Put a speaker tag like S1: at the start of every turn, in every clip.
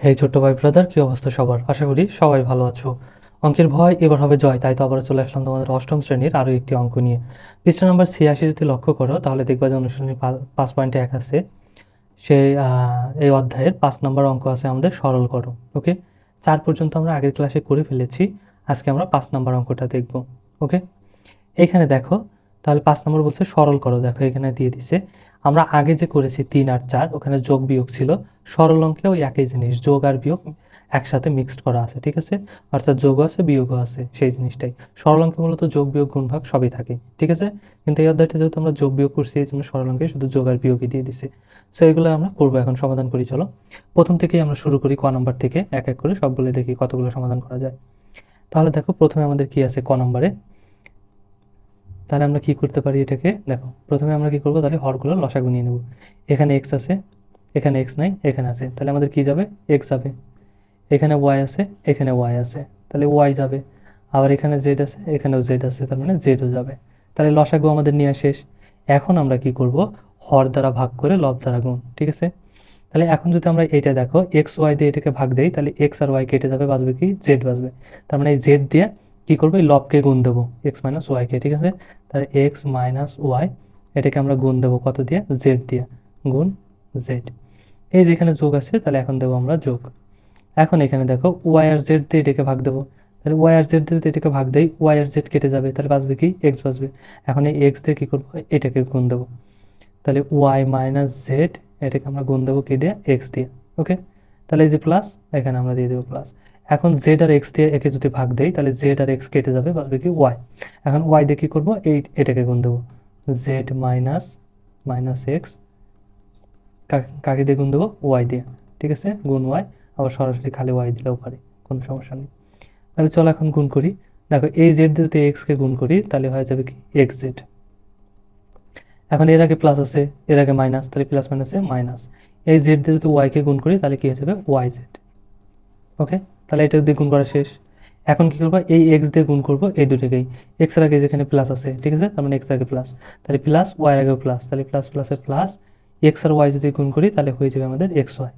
S1: হে ছোট্ট ভাই ব্রাদার কি অবস্থা সবার? আশা করি সবাই ভালো আছো। অঙ্কের ভয় এবার হবে জয় তাই তো আবার চলে আসলাম তোমাদের অষ্টম শ্রেণির আরও একটি অঙ্ক নিয়ে। পৃষ্ঠা নম্বর ছিয়াশি যদি লক্ষ্য করো তাহলে দেখবা যে অনুশীলনী পাঁচ পয়েন্টে এক আছে। আহ, এই অধ্যায়ের পাঁচ নম্বর অঙ্ক আছে আমাদের সরল করো ওকে চার পর্যন্ত আমরা আগের ক্লাসে করে ফেলেছি আজকে আমরা পাঁচ নম্বর অঙ্কটা দেখব ওকে এখানে দেখো তাহলে পাঁচ নম্বর বলছে সরল করো দেখো এখানে দিয়ে দিছে। আমরা আগে যে করেছি তিন আর চার, ওখানে যোগ বিয়োগ ছিল। সরল অঙ্কে ওই একই জিনিস, যোগ আর বিয়োগ একসাথে মিক্সড করা আছে, ঠিক আছে? অর্থাৎ যোগও আছে, বিয়োগও আছে, সেই জিনিসটাই। সরল অঙ্কে মূলত যোগ বিয়োগ গুণভাগ সবই থাকে, ঠিক আছে? কিন্তু এই অধ্যায়টা যেহেতু আমরা যোগ বিয়োগ করছি, এই জন্য সরল অঙ্কে শুধু যোগ আর বিয়োগই দিয়ে দিছে। সো এগুলো আমরা করব এখন সমাধান করি, চলো। প্রথম থেকেই আমরা শুরু করি ক নম্বর থেকে, এক এক করে সবগুলো দেখি কতগুলো সমাধান করা যায়। তাহলে দেখো, প্রথমে আমাদের কি আছে ক নম্বরে? তাহলে আমরা কি করতে পারি এটাকে? দেখো, প্রথমে আমরা কি করব? তাহলে হরগুলো লসাগু নিয়ে নেব। এখানে এক্স আছে, এখানে এক্স নাই, এখানে আছে। তাহলে আমাদের কি যাবে? এক্স যাবে। এখানে ওয়াই আছে, এখানে ওয়াই আছে। তাহলে ওয়াই যাবে। আবার এখানে জেড আছে, এখানেও জেড আছে, তার মানে জেডও যাবে। তাহলে লসাগু আমাদের নেওয়া শেষ। এখন আমরা কি করব? হর দ্বারা ভাগ করে লব দ্বারা গুণ, ঠিক আছে? তাহলে এখন যদি আমরা এটা দেখো এক্স ওয়াই দিয়ে এটাকে ভাগ দেই, তাহলে এক্স আর ওয়াই কেটে যাবে, বাঁচবে কি? জেড বাঁচবে। তার মানে এই জেড দিয়ে কি করব? এই লবকে গুণ দেবো এক্স মাইনাস ওয়াইকে ঠিক আছে? তাহলে এক্স মাইনাস ওয়াই এটাকে আমরা গুণ দেবো কত দিয়ে? জেড দিয়ে, গুণ জেড এই যেখানে যোগ আছে, তাহলে এখন দেবো আমরা যোগ। এখন এখানে দেখো ওয়াই আর জেড দিয়ে এটাকে ভাগ দেবো। তাহলে ওয়াই আর জেড দিয়ে এটাকে ভাগ দেই ওয়াই আর জেড কেটে যাবে, তাহলে বাঁচবে কি? এক্স বাঁচবে। এখন এই এক্স দিয়ে কী করব? এটাকে গুণ দেবো। তাহলে ওয়াই মাইনাস জেড এটাকে আমরা গুণ দেবো কি দিয়ে? এক্স দিয়ে ওকে তাহলে এই যে প্লাস এখানে আমরা দিয়ে দেবো প্লাস এখন জেড আর এক্স দিয়ে একে যদি ভাগ দেই, তাহলে জেড আর এক্স কেটে যাবে বাঁচবে কি ওয়াই এখন ওয়াই দিয়ে কী করব? এই এটাকে গুণ দেবো। জেড মাইনাস মাইনাস এক্স কাকে দিয়ে গুণ দেবো? ওয়াই দিয়ে। ঠিক আছে? গুণ ওয়াই আবার সরাসরি খালি ওয়াই দিলেও পারে, কোনো সমস্যা নেই। তাহলে চলো এখন গুণ করি। দেখো, এই জেড দিয়ে যদি এক্সকে গুণ করি, তাহলে হয়ে যাবে কি? এক্স জেড এখন এর আগে প্লাস আছে, এর আগে মাইনাস তাহলে প্লাস মাইনাসে মাইনাস এই জেড দিয়ে যদি ওয়াইকে গুণ করি, তাহলে কি হয়ে যাবে? ওয়াই জেড ওকে তাহলে এটা দিয়ে গুণ করা শেষ। এখন কি করব? এই এক্স দিয়ে গুণ করব এই দুটোকেই এক্স আগে যেখানে প্লাস আছে, ঠিক আছে? তার মানে এক্স আগে প্লাস তাহলে প্লাস ওয়াই আগেও প্লাস তাহলে প্লাস প্লাসের প্লাস এক্স আর ওয়াই যদি গুণ করি, তাহলে হয়ে যাবে আমাদের এক্স ওয়াই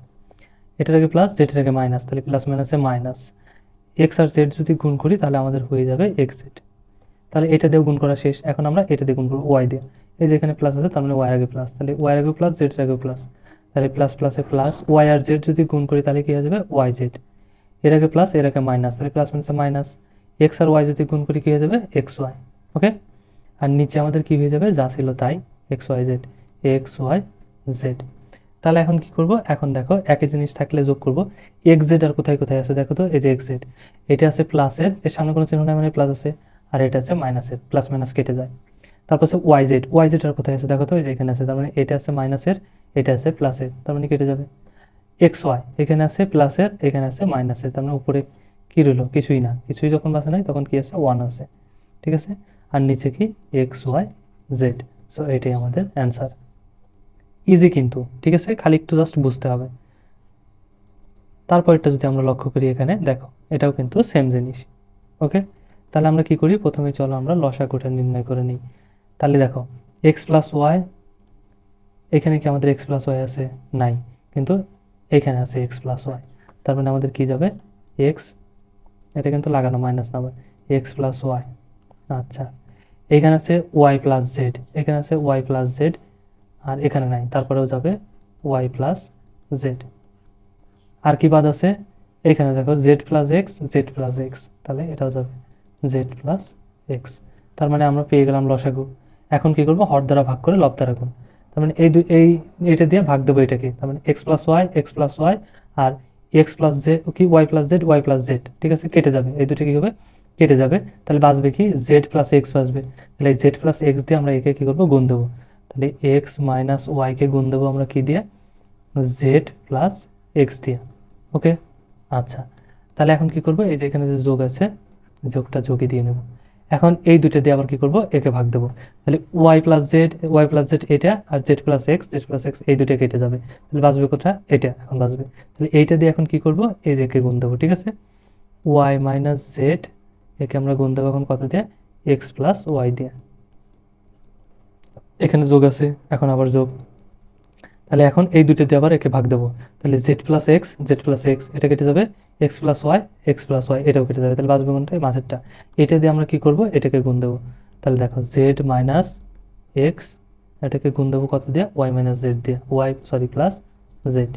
S1: এটার আগে প্লাস জেডের আগে মাইনাস তাহলে প্লাস মাইনাসে মাইনাস এক্স আর জেড যদি গুণ করি, তাহলে আমাদের হয়ে যাবে এক্স জেড তাহলে এটা দিয়েও গুণ করা শেষ। এখন আমরা এটা দিয়ে গুণ করব ওয়াই দিয়ে। এই যে এখানে প্লাস আছে, তার মানে ওয়াই আগে প্লাস তাহলে ওয়াই আগে প্লাস জেড আগে প্লাস তাহলে প্লাস প্লাসে প্লাস ওয়াই আর জেড যদি গুণ করি, তাহলে কী হয়ে যাবে? ওয়াই জেড এর আগে প্লাস এর আগে মাইনাস তাহলে প্লাস মাইনাসে মাইনাস এক্স আর ওয়াই যদি গুণ করি কী হয়ে যাবে? এক্স ওয়াই ওকে আর নিচে আমাদের কি হয়ে যাবে? যা ছিল তাই X Y Z X Y Z তাহলে এখন কি করব? এখন দেখো, একই জিনিস থাকলে যোগ করব। এক্স জেড আর কোথায় কোথায় আছে দেখো তো? এই যে এক্স জেড এটা আছে প্লাসের এর সামনে কোনো চিহ্ন নাই মানে প্লাস আছে, আর এটা আছে মাইনাসের প্লাস মাইনাস কেটে যায়। তারপর আছে ওয়াই জেড ওয়াই জেড আর কোথায় আছে দেখো তো? এই যে এখানে আছে, তার মানে এটা আছে মাইনাসের এটা আছে প্লাসের তার মানে কেটে যাবে। এক্স ওয়াই এখানে আছে প্লাসের এখানে আছে মাইনাসের তার মানে উপরে কী রইল? কিছুই না। কিছুই যখন বাসে নাই, তখন কি আছে? ওয়ান আছে। ঠিক আছে? আর নিচে কি? এক্স ওয়াই জেড সো এটাই আমাদের অ্যান্সার ইজি কিন্তু। ঠিক আছে? খালি একটু জাস্ট বুঝতে হবে। তারপরটা যদি আমরা লক্ষ্য করি এখানে, দেখো, এটাও কিন্তু সেম জিনিস। ওকে তাহলে আমরা কি করি? প্রথমে চলো আমরা লসাগুটা নির্ণয় করে নিই। তাহলে দেখো এক্স প্লাস ওয়াই এখানে কি আমাদের এক্স প্লাস ওয়াই আছে? নাই। কিন্তু এখানে আছে এক্স প্লাস ওয়াই তার মানে আমাদের কি যাবে? এক্স এটা কিন্তু লাগানো minus number X plus Y আচ্ছা। এখানে আছে ওয়াই প্লাস জেড এখানে আছে ওয়াই প্লাস জেড আর এখানে নাই। তারপরেও যাবে ওয়াই প্লাস জেড আর কি বাদ আছে? এখানে দেখো Z plus X Z plus X তাহলে এটাও যাবে জেড প্লাস এক্স তার মানে আমরা পেয়ে গেলাম লসাগু। এখন কি করব? হর দ্বারা ভাগ করে লব দ্বারা গুণ। তার মানে এই দুই এই এটা দিয়ে ভাগ দেবো এটাকে। তার মানে X plus Y X plus Y আর এক্স প্লাস জেড কি? Y plus Z Y plus Z ঠিক আছে? কেটে যাবে। এই দুটো কী হবে? কেটে যাবে। তাহলে বাঁচবে কি? জেড প্লাস এক্স বাঁচবে। তাহলে এই জেড প্লাস এক্স দিয়ে আমরা একে কী করব? গুণ দেবো। তাহলে এক্স মাইনাস ওয়াইকে গুণ দেবো আমরা কী দিয়ে? জেড প্লাস এক্স দিয়ে। ওকে আচ্ছা। তাহলে এখন কি করব? এই যে এখানে যে যোগ আছে, যোগটা যোগই দিয়ে নেব। এখন এই দুটো দিয়ে আবার কি করব? একে ভাগ দেবো। তাহলে Y plus Z Y plus Z এটা আর Z plus X Z plus X এই দুটো কেটে যাবে। তাহলে বাঁচবে কোথা? এটা এখন বাঁচবে। তাহলে এইটা দিয়ে এখন কি করব? এই যে একে গুণ দেবো, ঠিক আছে? ওয়াই মাইনাস জেড একে আমরা গুণ দেবো এখন কত দিয়ে? এক্স প্লাস ওয়াই দিয়ে। এখানে যোগ আছে, এখন আবার যোগ। তাহলে এখন এই দুটো দিয়ে আবার একে ভাগ দেবো। তাহলে Z plus X Z plus X এটা কেটে যাবে X plus Y X plus Y এটাও কেটে যাবে। তাহলে বাঁচবে কোনটা মাঝেরটা। এটা দিয়ে আমরা কী করব? এটাকে গুণ দেবো। তাহলে দেখো জেড মাইনাস এক্স এটাকে গুণ দেবো কত দিয়ে? ওয়াই মাইনাস জেড দিয়ে। Y sorry plus Z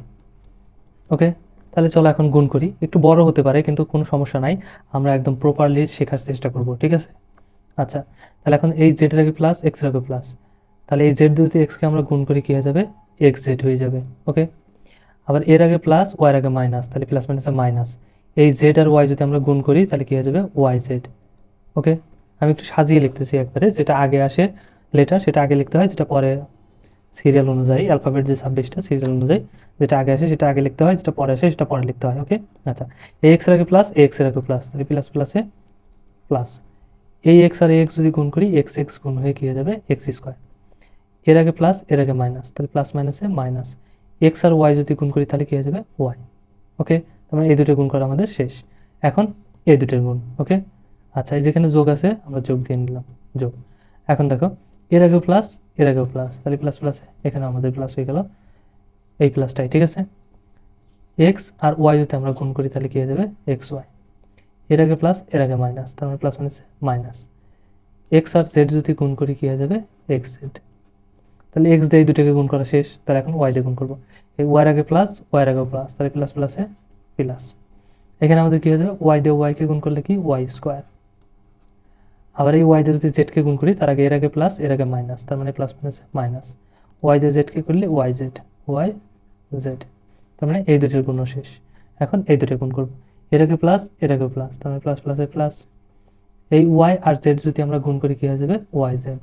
S1: okay তাহলে চলো এখন গুণ করি। একটু বড় হতে পারে, কিন্তু কোনো সমস্যা নাই। আমরা একদম প্রপারলি শেখার চেষ্টা করব, ঠিক আছে? আচ্ছা তাহলে এখন এই জেডের আগে প্লাস এক্সের আগে প্লাস তাহলে এই জেড দুটি এক্সকে আমরা গুণ করি, কী হয়ে যাবে? এক্স জেড হয়ে যাবে ওকে আবার এর আগে প্লাস ওয়াইয়ের আগে মাইনাস তাহলে প্লাস মাইনাসে মাইনাস এই জেড আর ওয়াই যদি আমরা গুণ করি, তাহলে কী হয়ে যাবে? ওয়াই জেড ওকে আমি একটু সাজিয়ে লিখতেছি একবারে, যেটা আগে আসে লেটার সেটা আগে লিখতে হয়, যেটা পরে সিরিয়াল অনুযায়ী অ্যালফাবেট যে ছাব্বিশটা সিরিয়াল অনুযায়ী যেটা আগে আসে, সেটা আগে লিখতে হয়, যেটা পরে আসে, সেটা পরে লিখতে হয় ওকে আচ্ছা এই এক্সের আগে প্লাস এ এক্সের আগে প্লাস তাহলে প্লাস প্লাসে প্লাস এই এক্স আর এক্স যদি গুণ করি এক্স এক্স গুণ হয়ে কী হয়ে যাবে? এক্স স্কোয়ার এর আগে প্লাস এর আগে মাইনাস তাহলে প্লাস মাইনাসে মাইনাস এক্স আর ওয়াই যদি গুণ করি, তাহলে কী হয়ে যাবে? ওয়াই ওকে তার মানে এই দুটো গুণ করা আমাদের শেষ। এখন এই দুটোর গুণ ওকে আচ্ছা এই যেখানে যোগ আছে, আমরা যোগ দিয়ে নিলাম, যোগ। এখন দেখো, এর আগেও প্লাস এর আগেও প্লাস তাহলে প্লাস প্লাস এখানে আমাদের প্লাস হয়ে গেল এই প্লাসটাই ঠিক আছে? এক্স আর ওয়াই যদি আমরা গুণ করি, তাহলে কী হয়ে যাবে? এক্স ওয়াই এর আগে প্লাস এর আগে মাইনাস তার মানে প্লাস মাইনাস মাইনাস এক্স আর জেড যদি গুণ করি, কী হয়ে যাবে? এক্স জেড তাহলে এক্স দিয়ে দুটোকে গুণ করা শেষ, তাহলে এখন ওয়াই দিয়ে গুণ করব। এই ওয়ার আগে প্লাস ওয়ার আগে প্লাস তাহলে প্লাস প্লাসে প্লাস এখানে আমাদের কী হয়ে যাবে? ওয়াই দিয়ে ওয়াইকে গুণ করলে কি? ওয়াই স্কোয়ার আবার এই ওয়াই দিয়ে যদি জেডকে গুণ করি, তার আগে এর আগে প্লাস এর আগে মাইনাস তার মানে প্লাস মাইনাস মাইনাস ওয়াই দিয়ে জেডকে করলে ওয়াই জেড ওয়াই জেড তার মানে এই দুটোর গুণ শেষ। এখন এই দুটো গুণ করব। এর আগে প্লাস এর আগে প্লাস তার মানে প্লাস প্লাসে প্লাস এই ওয়াই আর জেড যদি আমরা গুণ করি, কী হয়ে যাবে? ওয়াই জেড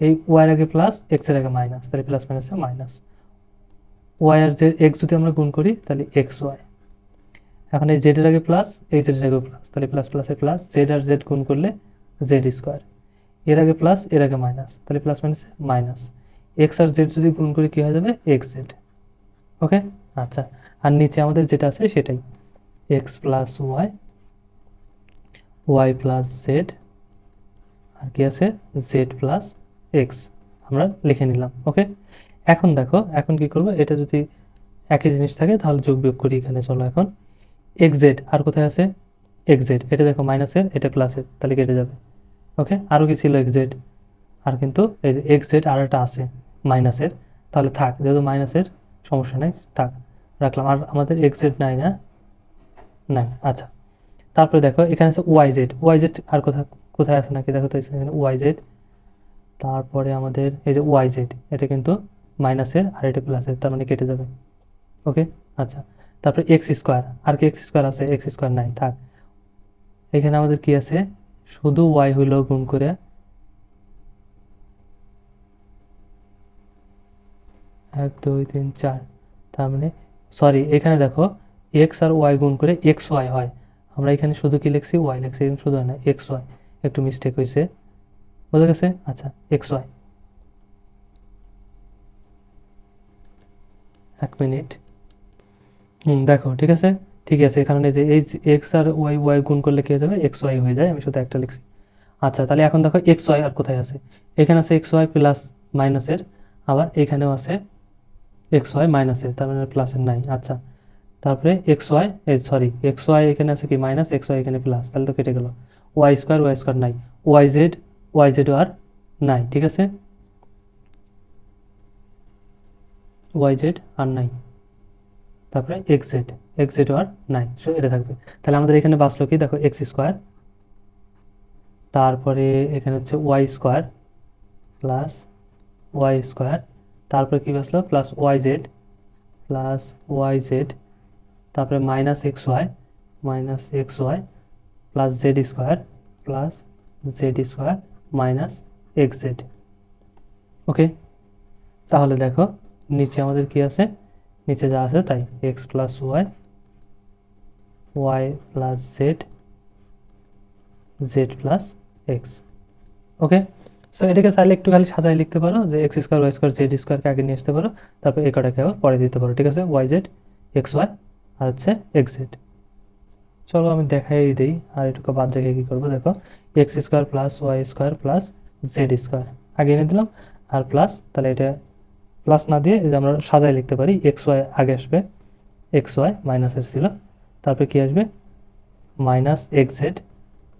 S1: এই ওয়াইয়ের আগে প্লাস এক্সের আগে মাইনাস তাহলে প্লাস মাইনাসে মাইনাস ওয়াই আর জেড এক্স যদি আমরা গুণ করি, তাহলে এক্স ওয়াই এখন এই জেডের আগে প্লাস এই জেডের আগে প্লাস তাহলে প্লাস প্লাসে প্লাস জেড আর জেড গুণ করলে জেড স্কোয়ার এর আগে প্লাস এর আগে মাইনাস তাহলে প্লাস মাইনাসে মাইনাস এক্স আর জেড যদি গুণ করি কী হয়ে যাবে? এক্স জেড ওকে আচ্ছা। আর নিচে আমাদের যেটা আছে সেটাই। X plus Y Y plus Z আর কি আছে? জেড প্লাস এক্স আমরা লিখে নিলাম, ওকে? এখন দেখো, এখন কি করব? এটা যদি একই জিনিস থাকে, তাহলে যোগ বিয়োগ করি এখানে, চলো এখন। এক্স জেড আর কোথায় আছে? এক্স জেড এটা দেখো মাইনাসের এটা প্লাসের তাহলে কেটে যাবে, ওকে? আরও কি ছিল এক্স জেড আর কিন্তু এই যে এক্স জেড আর একটা আছে মাইনাসের তাহলে থাক, যেহেতু মাইনাসের সমস্যা নেই, থাক, রাখলাম। আর আমাদের এক্স জেড নাই না? নাই আচ্ছা। তারপরে দেখো, এখানে আছে ওয়াই জেড ওয়াই জেড আর কোথায় কোথায় আছে নাকি? দেখো তো, এখানে ওয়াই জেড তারপরে আমাদের এই যে ওয়াই জেড এটা কিন্তু মাইনাসের আর এটা প্লাসের তার মানে কেটে যাবে। ওকে আচ্ছা। তারপরে এক্স স্কোয়ার আর কি এক্স স্কোয়ার আছে? এক্স স্কোয়ার নাই, থাক। এখানে আমাদের কি আছে? শুধু ওয়াই হইলেও গুণ করে এক, দুই, তিন, চার, তার মানে সরি এখানে দেখো এক্স আর ওয়াই গুণ করে এক্স ওয়াই হয়। আমরা এখানে শুধু কি লিখছি? ওয়াই লিখছি শুধু হয় না এক্স ওয়াই একটু মিস্টেক হয়েছে বোঝা গেছে আচ্ছা এক্স ওয়াই এক মিনিট। হুম, দেখো, ঠিক আছে? ঠিক আছে, এখানে যে এই এক্স আর ওয়াই ওয়াই গুণ করলে কী যাবে? এক্স ওয়াই হয়ে যায়, আমি শুধু একটা লিখছি। আচ্ছা তাহলে এখন দেখো এক্স ওয়াই আর কোথায় আছে? এখানে আছে এক্স ওয়াই প্লাস মাইনাসের আবার এখানেও আছে এক্স ওয়াই মাইনাসের তার মানে প্লাসের নাই। আচ্ছা তারপরে এক্স ওয়াই এই সরি এক্স ওয়াই এখানে আছে কি? মাইনাস এক্স ওয়াই এখানে প্লাস তাহলে তো কেটে গেল। ওয়াই স্কোয়ার ওয়াই স্কোয়ার নাই। ওয়াই জেড ওয়াই জেড আর নাই, ঠিক আছে? ওয়াই জেড আর নাই। তারপরে এক্স জেড এক্স জেড আর নাই সো এটা থাকবে। তাহলে আমাদের এখানে বাঁচলো কি? দেখো এক্স স্কোয়ার তারপরে এখানে হচ্ছে Y square plus Y square তারপরে কী বাঁচলো? Plus Y Z plus Y Z তারপরে minus X Y minus X Y plus Z square plus Z square minus X Z okay তাহলে দেখো, নিচে আমাদের কি আছে? নিচে যা আছে তাই X plus Y Y plus Z Z plus X okay so এটাকে চাইলে একটু খালি সাজায় লিখতে পারো, যে X square Y square Z স্কোয়ারকে আগে নিয়ে আসতে পারো, তারপর এ কটাকে আবার পরে দিতে পারো, ঠিক আছে? ওয়াই জেড এক্স ওয়াই আর হচ্ছে এক্স জেড চলো আমি দেখাই দিই, আর এটুকু বাদ রেখে কী করব? দেখো X square plus Y square plus Z square আগে এনে দিলাম, আর প্লাস তাহলে এটা প্লাস না দিয়ে আমরা সাজাই লিখতে পারি এক্স ওয়াই আগে আসবে এক্স ওয়াই মাইনাসের ছিল। তারপরে কি আসবে? মাইনাস এক্স জেড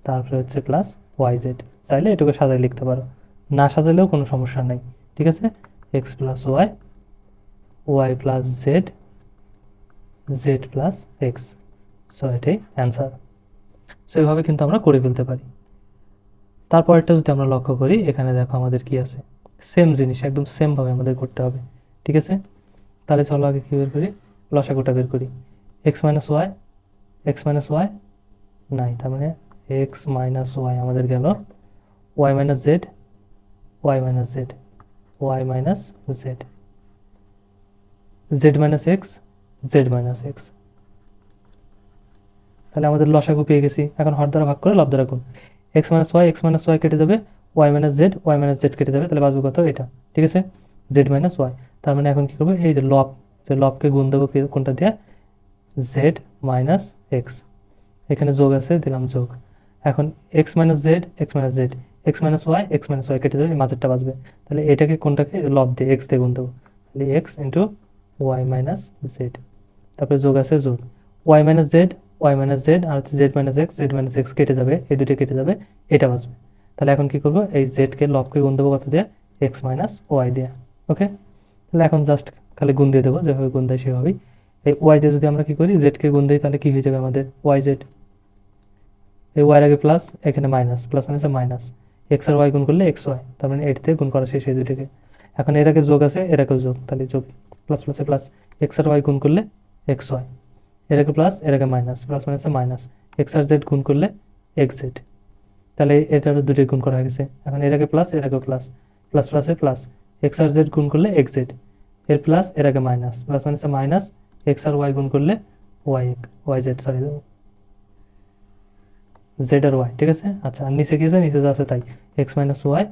S1: তারপরে হচ্ছে প্লাস ওয়াই জেড চাইলে এটুকু সাজাই লিখতে পারো। না সাজাইলেও কোনো সমস্যা নেই, ঠিক আছে? X plus Y Y plus Z Z plus X so এটাই অ্যান্সার সো এইভাবে কিন্তু আমরা করে ফেলতে পারি। তারপরেরটা যদি আমরা লক্ষ্য করি, এখানে দেখো আমাদের কি আছে? সেম জিনিস, একদম সেমভাবে আমাদের করতে হবে। ঠিক আছে? তাহলে চলো আগে কী বের করি? লসাগুটা বের করি। X minus Y X minus Y নাই তার মানে এক্স মাইনাস ওয়াই আমাদের গেল। Y minus Z Y minus Z Y minus Z Z minus X Z minus X তাহলে আমাদের লসাগু পেয়ে গেছি। এখন হর দ্বারা ভাগ করে লব দ্বারা গুণ। X minus Y X minus Y কেটে যাবে Y minus Z Y minus Z কেটে যাবে, তাহলে বাঁচবে কত এটা, ঠিক আছে? জেড মাইনাস ওয়াই তার মানে এখন কী করব? এই যে লব, যে লবকে গুণ দেবো কোনটা দিয়ে? জেড মাইনাস এক্স এখানে যোগ আছে, দিলাম যোগ। এখন X minus Z X minus Z X minus Y X minus Y কেটে যাবে মাঝেরটা বাঁচবে। তাহলে এটাকে কোনটাকে? লব দিয়ে এক্স দিয়ে গুণ দেবো। তাহলে X into Y minus Z তারপরে যোগ আছে যোগ। Y minus Z Y minus Z আর হচ্ছে Z minus X Z minus X কেটে যাবে, এই দুটো কেটে যাবে এটা বাঁচবে তাহলে এখন কি করব? এই জেডকে লবকে গুণ দেবো কত দিয়ে? এক্স মাইনাস ওয়াই দিয়ে। ওকে তাহলে এখন জাস্ট খালি গুণ দিয়ে দেবো, যেভাবে গুণ দেয় সেভাবেই। এই ওয়াই দিয়ে যদি আমরা কি করি? জেডকে গুণ দিই, তাহলে কি হয়ে যাবে আমাদের? ওয়াই জেড এই ওয়াইয়ের আগে প্লাস এখানে মাইনাস প্লাস মাইনাসে মাইনাস এক্স আর ওয়াই গুণ করলে এক্স ওয়াই তার মানে দিয়ে গুণ করা শেষ এই দুটিকে এখন এর আগে যোগ আছে, এর আগেও যোগ, তাহলে যোগ প্লাস প্লাসে প্লাস এক্স আর ওয়াই গুণ করলে এক্স ওয়াই আগে প্লাস আগে মাইনাস প্লাস মাইনাসে মাইনাস এক্স আর জেড গুণ করলে এক্স জেড তাহলে এটার দুটোই গুণ করা হয়ে গেছে। এখন আগে প্লাস আগে প্লাস প্লাস প্লাসে প্লাস এক্স আর জেড গুণ করলে এক্স জেড এর প্লাস এর আগে মাইনাস প্লাস মাইনাসে মাইনাস এক্স আর ওয়াই গুণ করলে Y Y Z sorry Z আর ওয়াই ঠিক আছে? আচ্ছা আর নিচে আছে নিচে যা আছে তাই। X minus Y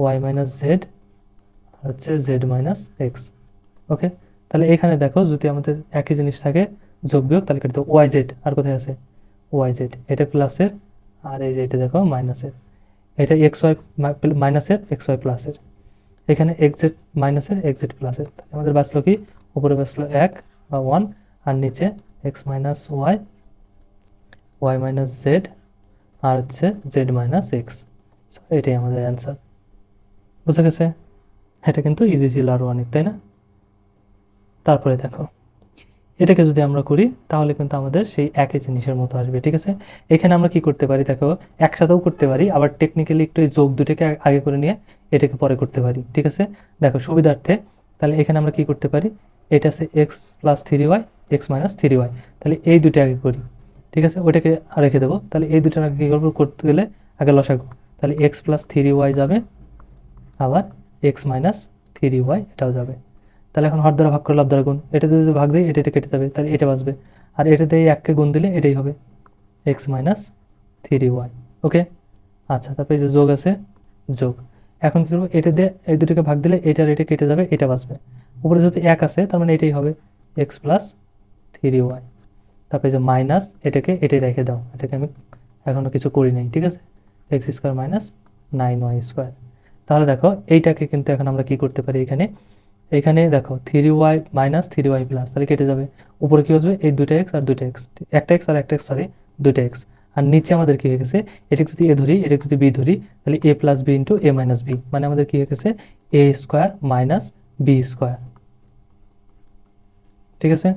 S1: Y minus Z হচ্ছে জেড মাইনাস এক্স ওকে তাহলে এখানে দেখো, যদি আমাদের একই জিনিস থাকে যোগ বিয়োগ তাহলে কেটে দেবো ওয়াই জেড আর কোথায় আছে? ওয়াই জেড এটা প্লাসের আর এই যে এটা দেখো মাইনাসের এটা এক্স ওয়াই মাইনাসের এক্স ওয়াই প্লাসের এখানে এক্স জেড মাইনাসের এক্স জেড প্লাসের আমাদের বাঁচলো কি? উপরে বাঁচলো এক বা ওয়ান আর নিচে X minus Y Y minus Z আর হচ্ছে জেড মাইনাস এক্স এটাই আমাদের অ্যান্সার বুঝা গেছে? এটা কিন্তু ইজি ছিল আরও অনেক তাই না? তারপরে দেখো। এটাকে যদি আমরা করি, তাহলে কিন্তু আমাদের সেই একই জিনিসের মতো আসবে, ঠিক আছে? এখানে আমরা কি করতে পারি, দেখো, একসাথেও করতে পারি, আবার টেকনিক্যালি একটু এই যোগ দুটোকে আগে করে নিয়ে এটাকে পরে করতে পারি, ঠিক আছে? দেখো, সুবিধার্থে, তাহলে এখানে আমরা কি করতে পারি? এটা আছে X plus three Y X minus three Y তাহলে এই দুটো আগে করি, ঠিক আছে? ওইটাকে রেখে দেবো, তাহলে এই দুটোর আগে কী করব? করতে গেলে আগে লসাগু, তাহলে এক্স প্লাস থ্রি ওয়াই যাবে, আবার এক্স মাইনাস থ্রি ওয়াই এটাও যাবে তাহলে এখন হর দ্বারা ভাগ করে লাভ দ্বারা গুণ। এটাতে যদি ভাগ দিই, এটা এটা কেটে যাবে, তাহলে এটা বাঁচবে। আর এটাতে এই এককে গুণ দিলে এটাই হবে। X minus three Y okay আচ্ছা তারপরে যে যোগ আছে, যোগ। এখন কী করব? এটা দিয়ে এই দুটোকে ভাগ দিলে এটার এটা কেটে যাবে, এটা বাঁচবে। উপরে যেহেতু এক আছে, তার মানে এটাই হবে এক্স প্লাস থ্রি ওয়াই তারপরে যে মাইনাস এটাকে এটাই রেখে দাও। এটাকে আমি এখনও কিছু করি নাই, ঠিক আছে? X square minus nine Y square তাহলে দেখো, এইটাকে কিন্তু এখন আমরা কি করতে পারি এখানে? এখানে দেখো three Y minus three Y plus তাহলে কেটে যাবে। উপরে কী আসবে এই দুটো এক্স আর দুটো এক্স একটা এক্স আর একটা এক্স সরি দুটো এক্স আর নিচে আমাদের কী হয়ে গেছে? এটা যদি এ ধরি, এটা যদি বি ধরি, তাহলে A plus B into A minus B মানে আমাদের কী হয়ে গেছে? A square minus B square ঠিক আছে?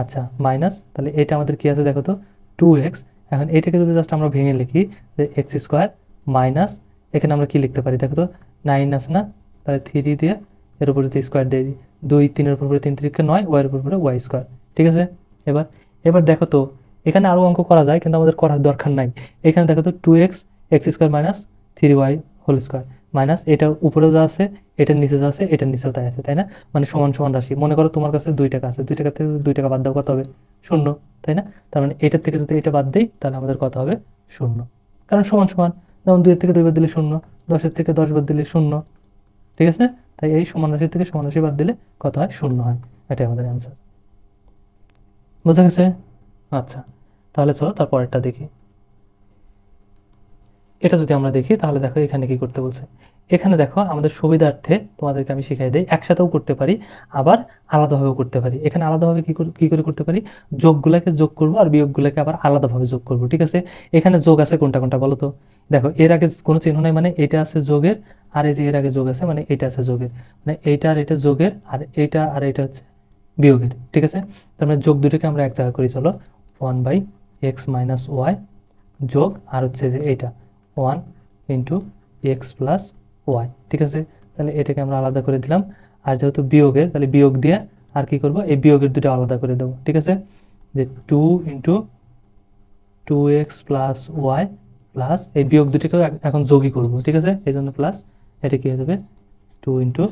S1: আচ্ছা মাইনাস তাহলে এটা আমাদের কী আছে দেখো তো? টু এক্স এখন এটাকে যদি জাস্ট আমরা ভেঙে লিখি যে এক্স স্কোয়ার মাইনাস এখানে আমরা কি লিখতে পারি দেখো তো? নাইন আছে না? তাহলে থ্রি দিয়ে এর উপরে যদি স্কোয়ার দিয়ে দিই, দুই তিনের উপর তিন তিরিকে নয় ওয়াইয়ের উপর ওয়াই স্কোয়ার ঠিক আছে? এবার এবার দেখো তো, এখানে আরও অঙ্ক করা যায়, কিন্তু আমাদের করার দরকার নাই। এখানে দেখো তো two X X square minus three Y whole square minus এটা উপরেও যা আছে, এটার নিচে যা আছে, এটার নিচেও তাই আছে, তাই না? মানে সমান সমান রাশি। মনে করো তোমার কাছে দুই টাকা আছে, দুই টাকা থেকে দুই টাকা বাদ দাও, কত হবে? শূন্য, তাই না? তার মানে এটার থেকে যদি এটা বাদ দিই, তাহলে আমাদের কত হবে? শূন্য। কারণ সমান সমান, যেমন দুইয়ের থেকে দুই বাদ দিলে শূন্য, দশের থেকে দশ বাদ দিলে শূন্য, ঠিক আছে? তাই এই সমান রাশি থেকে সমান রাশি বাদ দিলে কত হয় শূন্য হয়। এটাই আমাদের অ্যান্সার বোঝা গেছে? আচ্ছা তাহলে চলো তারপরেরটা দেখি। এটা যদি আমরা দেখি, তাহলে দেখো এখানে কি করতে বলছে? এখানে দেখো আমাদের সুবিধার্থে তোমাদেরকে আমি শিখাই দিই, একসাথেও করতে পারি, আবার আলাদাভাবেও করতে পারি। এখানে আলাদাভাবে কি করে করতে পারি? যোগগুলোকে যোগ করব আর বিয়োগগুলোকে আবার আলাদাভাবে যোগ করব, ঠিক আছে? এখানে যোগ আছে কোনটা কোনটা বলো তো? দেখো, এর আগে কোনো চিহ্ন নাই মানে এটা আছে যোগের, আর এই যে এর আগে যোগ আছে মানে এটা আছে যোগের। মানে এইটা আর এটা যোগের, আর এইটা আর এটা হচ্ছে বিয়োগের, ঠিক আছে? তার মানে যোগ দুটোকে আমরা এক জায়গা করি, চলো। One by X minus Y যোগ, আর হচ্ছে যে এইটা। One into X plus Y ঠিক আছে? তাহলে এটাকে আমরা আলাদা করে দিলাম। আর যেহেতু বিয়োগের, তাহলে বিয়োগ দিয়ে আর কি করব? এই বিয়োগের দুটো আলাদা করে দেবো, ঠিক আছে? যে two into two X plus Y plus এই বিয়োগ দুটিকেও এখন যোগই করব, ঠিক আছে? এই জন্য প্লাস এটা কী হয়ে যাবে? Two into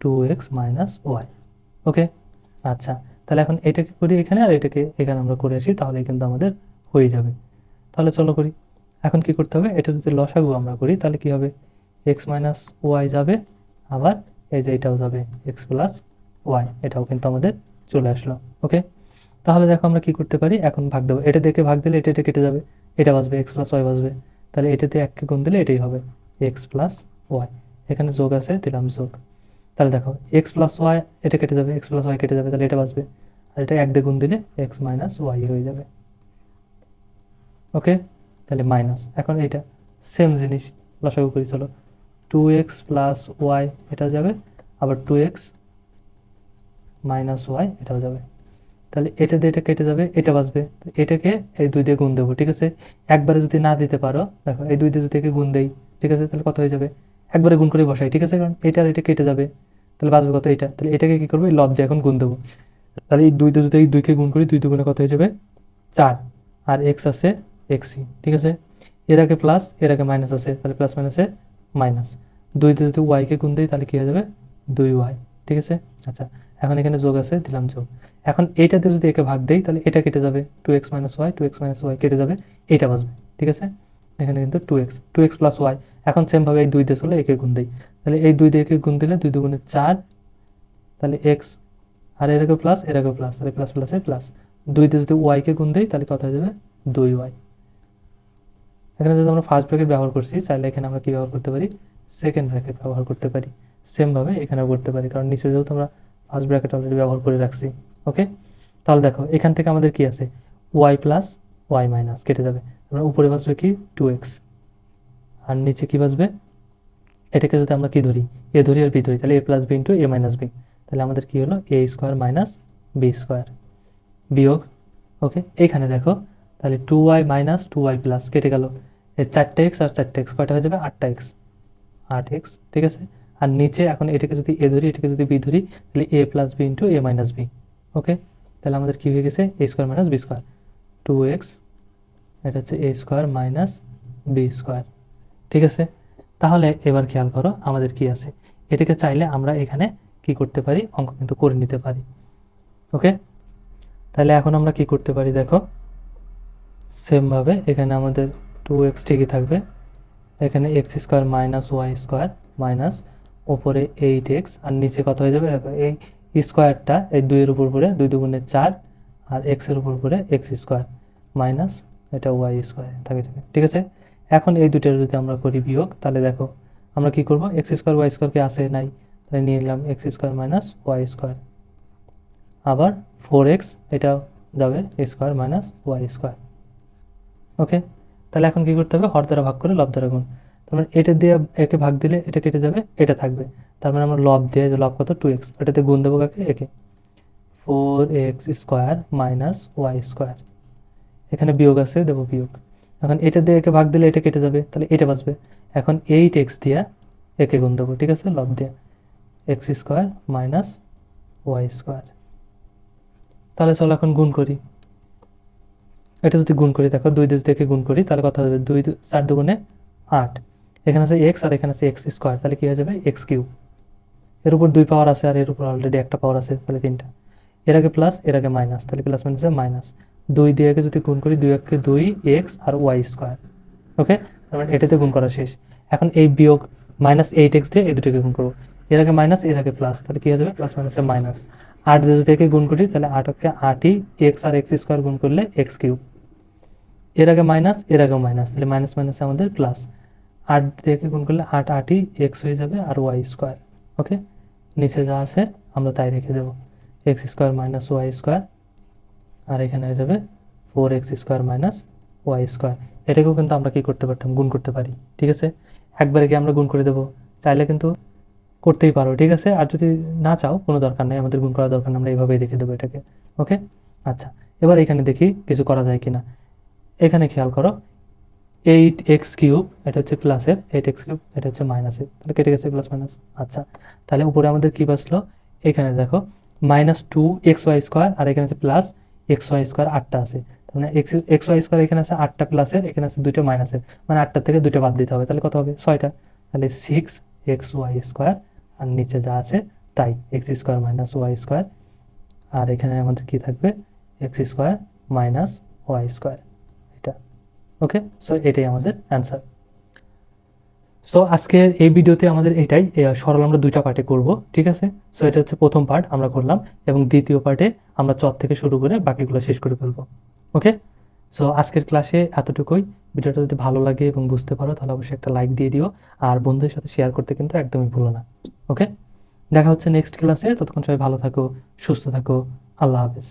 S1: two X minus Y okay আচ্ছা তাহলে এখন এটাকে করি এখানে আর এটাকে এখানে আমরা করে আসি তাহলে কিন্তু আমাদের হয়ে যাবে। তাহলে চলো করি। এখন কি করতে হবে? এটা যদি লসাগু আমরা করি, তাহলে কি হবে? এক্স মাইনাস ওয়াই যাবে, আবার এই যে এটাও যাবে এক্স প্লাস ওয়াই এটাও কিন্তু আমাদের চলে আসলো ওকে তাহলে দেখো আমরা কি করতে পারি? এখন ভাগ দেবো। এটা দেখে ভাগ দিলে এটা এটা কেটে যাবে, এটা বাসবে এক্স প্লাস ওয়াই বাসবে তাহলে এটাতে এককে গুণ দিলে এটাই হবে এক্স প্লাস ওয়াই এখানে যোগ আছে দিলাম যোগ। তাহলে দেখো এক্স প্লাস ওয়াই এটা কেটে যাবে এক্স প্লাস ওয়াই কেটে যাবে, তাহলে এটা বাসবে আর এটা এক দিয়ে গুণ দিলে এক্স মাইনাস ওয়াই হয়ে যাবে ওকে তাহলে মাইনাস এখন এইটা সেম জিনিস লসাগু করি, চলো। টু এক্স প্লাস ওয়াই এটা যাবে, আবার টু এক্স মাইনাস ওয়াই এটাও যাবে। তাহলে এটা দিয়ে এটা কেটে যাবে, এটা বাঁচবে। এটাকে এই দুই দিয়ে গুণ দেবো, ঠিক আছে? একবারে যদি না দিতে পারো, দেখো, এই দুই দিয়ে যদি একে গুণ দেই, ঠিক আছে? তাহলে কত হয়ে যাবে? একবারে গুণ করে বসাই, ঠিক আছে? কারণ এটা আর এটা কেটে যাবে। তাহলে বাঁচবে কত এটা তাহলে এটাকে কী করব? এই লব দিয়ে এখন গুণ দেবো। তাহলে এই দুই দিয়ে যদি এই দুইকে গুণ করি, দুই দুগুণে কত হয়ে যাবে? চার। আর এক্স আছে এক্সি ঠিক আছে? এর আগে প্লাস এর আগে মাইনাস আছে, তাহলে প্লাস মাইনাসে মাইনাস দুই দিয়ে যদি ওয়াইকে গুণ দিই, তাহলে কী হয়ে যাবে? দুই ওয়াই ঠিক আছে? আচ্ছা এখন এখানে যোগ আছে, দিলাম যোগ। এখন এইটাতে যদি একে ভাগ দেই, তাহলে এটা কেটে যাবে two X minus Y two X minus Y কেটে যাবে, এইটা বাঁচবে, ঠিক আছে? এখানে কিন্তু two X two X plus Y এখন সেমভাবে এই দুই দিয়ে চলে একে গুণ দেই। তাহলে এই দুই দিয়ে একে গুণ দিলে দুই দুগুণে চার, তাহলে এক্স আর এর আগে প্লাস এর আগে প্লাস তাহলে প্লাস প্লাসে প্লাস দুই দিয়ে যদি ওয়াইকে গুণ দেই, তাহলে কত যাবে? দুই ওয়াই এখানে যদি আমরা ফার্স্ট ব্র্যাকেট ব্যবহার করছি চাইলে এখানে আমরা কী ব্যবহার করতে পারি? সেকেন্ড ব্র্যাকেট ব্যবহার করতে পারি। সেমভাবে এখানেও করতে পারি, কারণ নিচে যেহেতু আমরা ফার্স্ট ব্র্যাকেট অলরেডি ব্যবহার করে রাখছি ওকে তাহলে দেখো, এখান থেকে আমাদের কি আছে? ওয়াই প্লাস ওয়াই মাইনাস কেটে যাবে। আমরা উপরে বাসবে কি? টু এক্স আর নিচে কি বাসবে এটাকে যদি আমরা কি ধরি? এ ধরি আর বি ধরি, তাহলে A plus B into A minus B তাহলে আমাদের কি হলো? A square minus B square বিয়োগ ওকে এইখানে দেখো, তাহলে two Y minus two Y plus কেটে গেল। চারটে এক্স আর চারটে এক্স কয়টা হয়ে যাবে? আটটা এক্স আট এক্স ঠিক আছে? আর নিচে এখন এটাকে যদি এ ধরি, এটাকে যদি বি ধরি, তাহলে A plus B into A minus B okay তাহলে আমাদের কী হয়ে গেছে? A square minus B square two X এটা হচ্ছে A square minus B square ঠিক আছে? তাহলে এবার খেয়াল করো, আমাদের কি আছে? এটাকে চাইলে আমরা এখানে কি করতে পারি? অঙ্ক কিন্তু করে নিতে পারি ওকে তাহলে এখন আমরা কি করতে পারি দেখো? সেমভাবে এখানে আমাদের টু এক্স ঠিকই থাকবে। এখানে X square minus Y square minus ওপরে এইট এক্স আর নিচে কত হয়ে যাবে? এই স্কোয়ারটা এই দুইয়ের উপর পরে দুই দুগুণে চার, আর এক্সের উপর পরে এক্স স্কোয়ার মাইনাস এটা ওয়াই স্কোয়ার থাকে যাবে। ঠিক আছে? এখন এই দুটোর যদি আমরা করি বিয়োগ, তাহলে দেখো, আমরা কি করব? এক্স স্কোয়ার ওয়াই স্কোয়ারকে আসে নাই, তাহলে নিয়ে নিলাম X square minus Y square আবার ফোর এক্স এটা যাবে square minus Y square okay তাহলে এখন কি করতে হবে? হর দ্বারা ভাগ করে লব দ্বারা গুণ। তার মানে এটা দিয়ে একে ভাগ দিলে এটা কেটে যাবে, এটা থাকবে। তার মানে আমরা লব দিয়ে লব কত? টু এক্স এটাতে গুণ দেবো কাকে? একে। Four X square minus Y square এখানে বিয়োগ আছে, দেবো বিয়োগ। এখন এটা দিয়ে একে ভাগ দিলে এটা কেটে যাবে, তাহলে এটা বাঁচবে। এখন এইট এক্স দিয়ে একে গুণ দেবো, ঠিক আছে? লব দিয়ে। X square minus Y square তাহলে চলো এখন গুণ করি। এটা যদি গুণ করি, দেখো দুই দুই থেকে গুণ করি, তাহলে কথা হবে? দুই চার দুগুণে আট। এখানে আছে এক্স আর এখানে আছে এক্স স্কোয়ার তাহলে কী হয়ে যাবে? এক্স কিউ এর উপর দুই পাওয়ার আছে আর এর উপর অলরেডি একটা পাওয়ার আছে, তাহলে তিনটা। এর আগে প্লাস এর আগে মাইনাস তাহলে প্লাস মাইনাসে মাইনাস দুই দিয়ে একে যদি গুণ করি, দুই একে দুই এক্স আর ওয়াই স্কোয়ার ওকে তার মানে এটাতে গুণ করা শেষ। এখন এই বিয়োগ মাইনাস এইট এক্স দিয়ে এই দুটোকে গুণ করব। এর আগে মাইনাস এর আগে প্লাস তাহলে কী হয়ে যাবে? প্লাস মাইনাসে মাইনাস আট দিয়ে যদি একে গুণ করি, তাহলে আটকে আটই এক্স আর এক্স স্কোয়ার গুণ করলে এক্স কিউব এর আগে মাইনাস, এর আগে মাইনাস। তাহলে মাইনাস মাইনাস আমাদের প্লাস আট থেকে গুণ করলে আট, আটই এক্স হয়ে যাবে আর ওয়াই স্কোয়ার ওকে নিচে যা আছে, আমরা তাই রেখে দেবো। X square minus Y square আর এখানে হয়ে যাবে four X square minus Y square এটাকেও কিন্তু আমরা কী করতে পারতাম? গুণ করতে পারি, ঠিক আছে? একবারে কি আমরা গুণ করে দেবো। চাইলে কিন্তু করতেই পারো, ঠিক আছে? আর যদি না চাও, কোনো দরকার নেই, আমাদের গুণ করার দরকার আমরা এইভাবেই রেখে দেবো এটাকে ওকে আচ্ছা এবার এখানে দেখি কিছু করা যায় কিনা। এখানে খেয়াল করো এইট এক্স কিউব এটা হচ্ছে প্লাসের এইট এক্স কিউব এটা হচ্ছে মাইনাসের তাহলে কেটে গেছে প্লাস মাইনাস আচ্ছা তাহলে উপরে আমাদের কী বাঁচলো? এখানে দেখো minus two x y square আর এখানে আছে প্লাস এক্স ওয়াই স্কোয়ার আটটা আছে। তার মানে এক্স এক্স ওয়াই স্কোয়ার এখানে আছে আটটা প্লাসের এখানে আছে দুটো মাইনাসের মানে আটটা থেকে দুইটা বাদ দিতে হবে। তাহলে কত হবে? ছয়টা। তাহলে সিক্স এক্স ওয়াই স্কোয়ার আর নিচে যা আছে তাই x square minus y square আর এখানে আমাদের কি থাকবে? X square minus y square okay so এটাই আমাদের অ্যান্সার সো আজকের এই ভিডিওতে আমাদের এটাই সরল আমরা দুইটা পার্টে করব, ঠিক আছে? সো এটা হচ্ছে প্রথম পার্ট আমরা করলাম এবং দ্বিতীয় পার্টে আমরা চট থেকে শুরু করে বাকিগুলো শেষ করে ফেলব ওকে সো আজকের ক্লাসে এতটুকুই। ভিডিওটা যদি ভালো লাগে এবং বুঝতে পারো, তাহলে অবশ্যই একটা লাইক দিয়ে দিও। আর বন্ধুদের সাথে শেয়ার করতে কিন্তু একদমই ভুলো না ওকে দেখা হচ্ছে নেক্সট ক্লাসে ততক্ষণ সবাই ভালো থাকো, সুস্থ থাকো। আল্লাহ হাফেজ।